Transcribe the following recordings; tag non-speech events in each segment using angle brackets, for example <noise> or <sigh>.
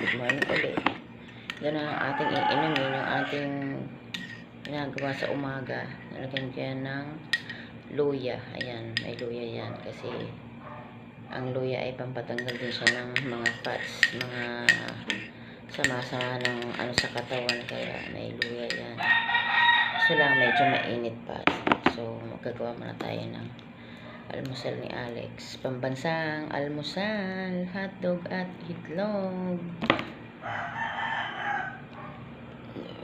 Good morning ulit. Yan ang ating iinumin, yung ating ginagawa sa umaga. Nalagyan ko ng luya. Ayan, may luya yan. Kasi ang luya ay pampatanggal din siya ng mga fats, mga sama-sama ng ano sa katawan. Kaya may luya yan. So lang, medyo mainit pa. So, magagawa muna tayo ng almusal ni Alex. Pambansang almusal, hotdog at itlog.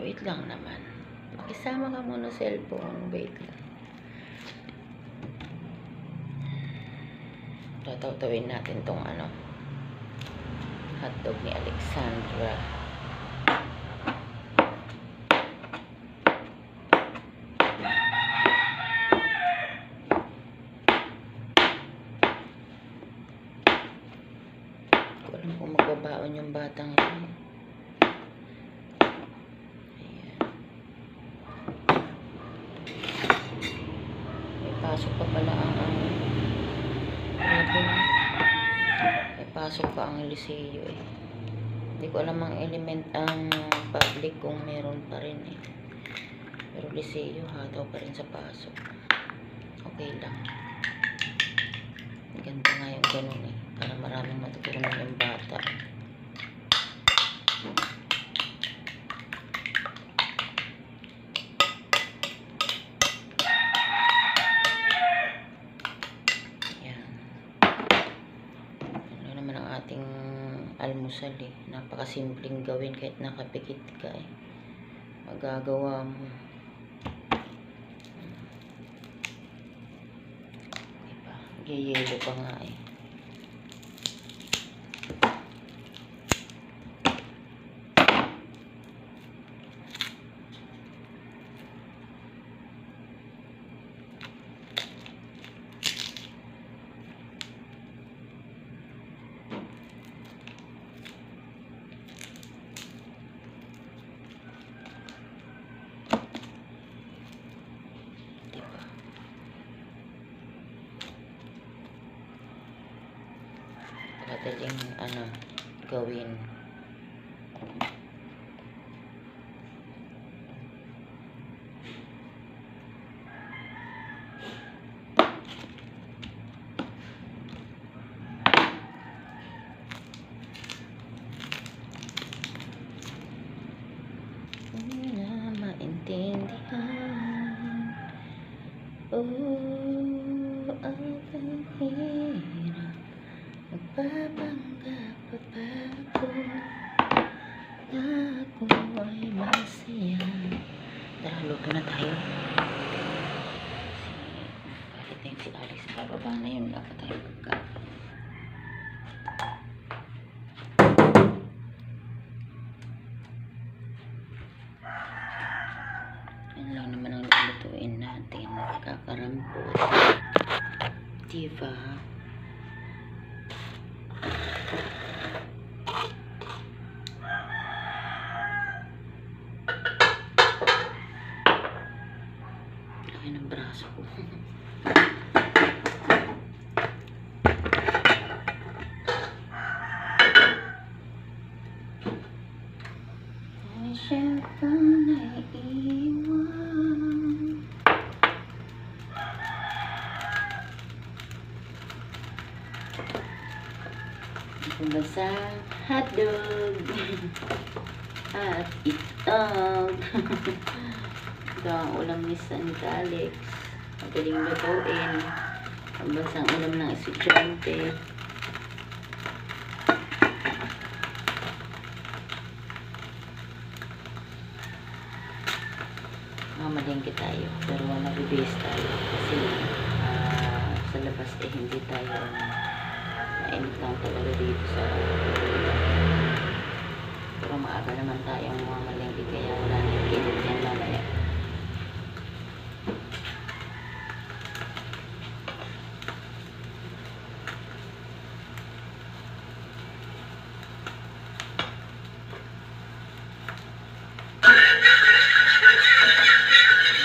Wait lang naman. Makisama ka muna cellphone. Wait lang. Tatawtawin natin tong ano. Hotdog ni Alexandra. Ko alam kung magbabaon yung batang ito. Ayan. May pasok pa pala ang na. May pasok pa ang Liceo eh. Hindi ko alam ang element ang public kung meron pa rin eh. Pero Liceo hataw pa rin sa pasok. Okay lang. Ganda nga yung ganun eh. Para maraming matutunan yung bata. Yan. Ano naman ang ating almusal eh. Napakasimpleng gawin kahit nakapikit ka eh. Magagawa mo. Diba? Giyelo pa nga eh. Diba? Madaling ano, gawin. Maintindihan Oh, ang hirap Magpapanggap pa ba ako Na ako ay masaya Tara, luto na tayo Si, bakit na yung si Alex Bababa na yun, wala pa tayo pagka Yan lang naman ang lulutuin natin. Kakarampot. Diba? Laki ng braso ko. Ay, siya pa naiiwan. Basa hotdog <laughs> at itlog. <laughs> Ito ang ulam ni San Alex. Magaling lutuin. Ang basang ulam ng estudyante. mamalingki tayo pero nabibase tayo kasi ah, sa labas eh hindi tayo mainit lang talaga dito sa pero maaga naman tayong mamalingki kaya wala na yung kinit yan mamaya.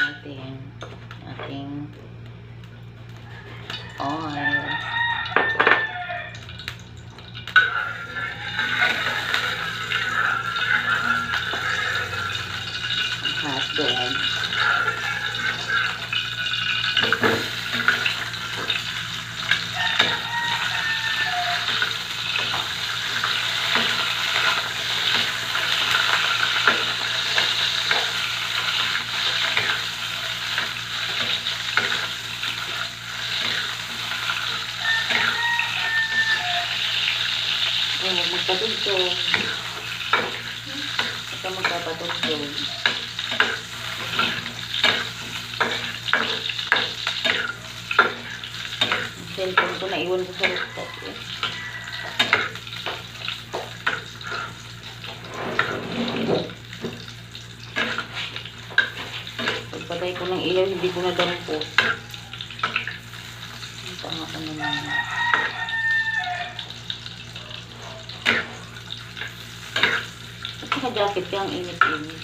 Ating ating hot dog. magpatugtog. Basta magpapatugtog. Cellphone ko, naiwan ko sa rooftop. Eh. Pagpatay ko ng ilaw, hindi ko na dampot. Ang tanga ko naman. At saka jacket ka ang init-init.